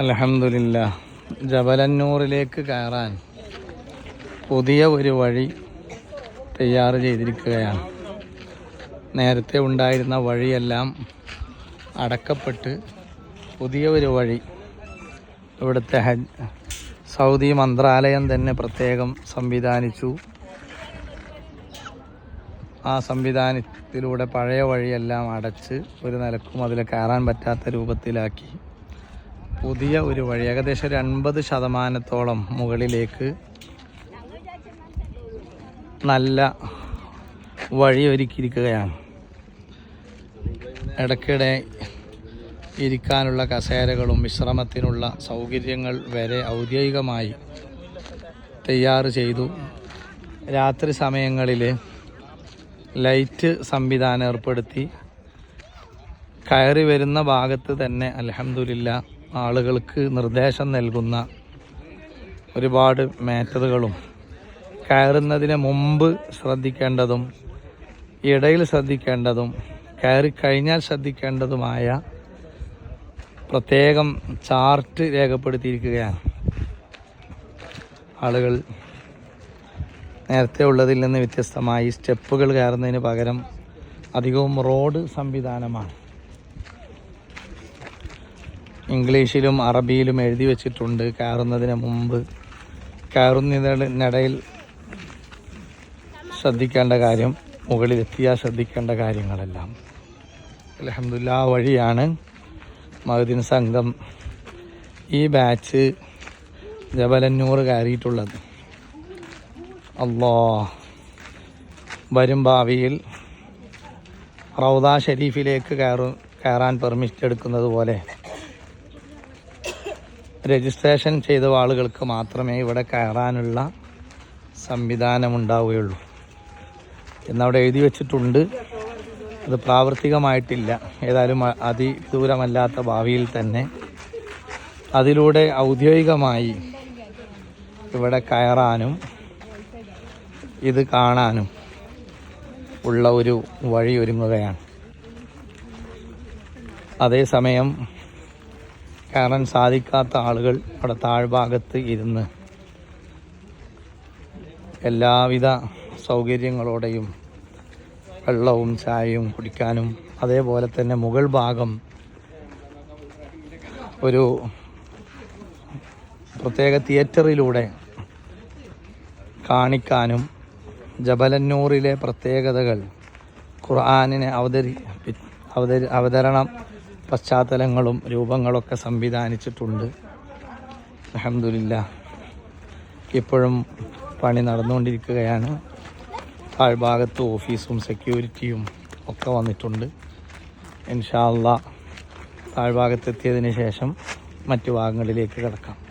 അലഹമില്ല ജബലന്നൂറിലേക്ക് കയറാൻ പുതിയ ഒരു വഴി തയ്യാർ ചെയ്തിരിക്കുകയാണ്. നേരത്തെ ഉണ്ടായിരുന്ന വഴിയെല്ലാം അടക്കപ്പെട്ട് പുതിയ ഒരു വഴി ഇവിടുത്തെ ഹജ് സൗദി മന്ത്രാലയം തന്നെ പ്രത്യേകം സംവിധാനിച്ചു. ആ സംവിധാനത്തിലൂടെ പഴയ വഴിയെല്ലാം അടച്ച് ഒരു നിലക്കും അതിൽ കയറാൻ പറ്റാത്ത രൂപത്തിലാക്കി. പുതിയ ഒരു വഴി. ഏകദേശം ഒരു അൻപത് ശതമാനത്തോളം മുകളിലേക്ക് നല്ല വഴി ഒരുക്കിയിരിക്കുകയാണ്. ഇടയ്ക്കിടെ ഇരിക്കാനുള്ള കസേരകളും വിശ്രമത്തിനുള്ള സൗകര്യങ്ങൾ വരെ ഔദ്യോഗികമായി തയ്യാർ ചെയ്തു. രാത്രി സമയങ്ങളിൽ ലൈറ്റ് സംവിധാനം ഏർപ്പെടുത്തി. കയറി വരുന്ന ഭാഗത്ത് തന്നെ അലഹമില്ല ആളുകൾക്ക് നിർദ്ദേശം നൽകുന്ന ഒരുപാട് മാറ്ററുകളും കയറുന്നതിന് മുമ്പ് ശ്രദ്ധിക്കേണ്ടതും ഇടയിൽ ശ്രദ്ധിക്കേണ്ടതും കയറി കഴിഞ്ഞാൽ ശ്രദ്ധിക്കേണ്ടതുമായ പ്രത്യേകം ചാർട്ട് രേഖപ്പെടുത്തിയിരിക്കുകയാണ്. ആളുകൾ നേരത്തെ ഉള്ളതിൽ നിന്ന് വ്യത്യസ്തമായി സ്റ്റെപ്പുകൾ കയറുന്നതിന് പകരം അധികവും റോഡ് സംവിധാനമാണ്. ഇംഗ്ലീഷിലും അറബിയിലും എഴുതി വെച്ചിട്ടുണ്ട് കയറുന്നതിന് മുമ്പ്. കയറുന്നതിനിടയിൽ ശ്രദ്ധിക്കേണ്ട കാര്യം മുകളിലെത്തിയാൽ ശ്രദ്ധിക്കേണ്ട കാര്യങ്ങളെല്ലാം. അലഹമില്ല വഴിയാണ് മഹദിൻ സംഘം ഈ ബാച്ച് ജബലന്നൂർ കയറിയിട്ടുള്ളത്. അല്ലോ വരും ഭാവിയിൽ റൗദ ഷെരീഫിലേക്ക് കയറും കയറാൻ പെർമിറ്റ് എടുക്കുന്നത് പോലെ രജിസ്ട്രേഷൻ ചെയ്ത ആളുകൾക്ക് മാത്രമേ ഇവിടെ കയറാനുള്ള സംവിധാനം ഉണ്ടാവുകയുള്ളൂ എന്നവിടെ എഴുതി വെച്ചിട്ടുണ്ട്. അത് പ്രാവർത്തികമായിട്ടില്ല. ഏതായാലും അതിദൂരമല്ലാത്ത ഭാവിയിൽ തന്നെ അതിലൂടെ ഔദ്യോഗികമായി ഇവിടെ കയറാനും ഇത് കാണാനും ഉള്ള ഒരു വഴി ഒരുങ്ങുകയാണ്. അതേസമയം കയറാൻ സാധിക്കാത്ത ആളുകൾ അവിടെ താഴ്ഭാഗത്ത് ഇരുന്ന് എല്ലാവിധ സൗകര്യങ്ങളോടെയും വെള്ളവും ചായയും കുടിക്കാനും അതേപോലെ തന്നെ മുകൾ ഭാഗം ഒരു പ്രത്യേക തിയേറ്ററിലൂടെ കാണിക്കാനും ജബലന്നൂറിലെ പ്രത്യേകതകൾ ഖുർആാനിനെ അവതരി അവതരി അവതരണം പശ്ചാത്തലങ്ങളും രൂപങ്ങളൊക്കെ സംവിധാനിച്ചിട്ടുണ്ട്. അഹമ്മദില്ല ഇപ്പോഴും പണി നടന്നുകൊണ്ടിരിക്കുകയാണ്. താഴ്ഭാഗത്ത് ഓഫീസും സെക്യൂരിറ്റിയും ഒക്കെ വന്നിട്ടുണ്ട്. ഇൻഷാല്ല താഴ്ഭാഗത്തെത്തിയതിന് ശേഷം മറ്റു ഭാഗങ്ങളിലേക്ക് കിടക്കാം.